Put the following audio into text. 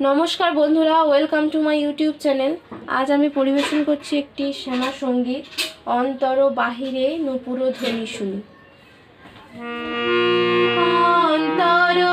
নমস্কার বন্ধুরা welcome to my YouTube channel আজ আমি পরিবেশন করছি একটি শ্যামা সংগীত, অন্তর বাহিরে নুপুর ধ্বনি শুনি। অন্তর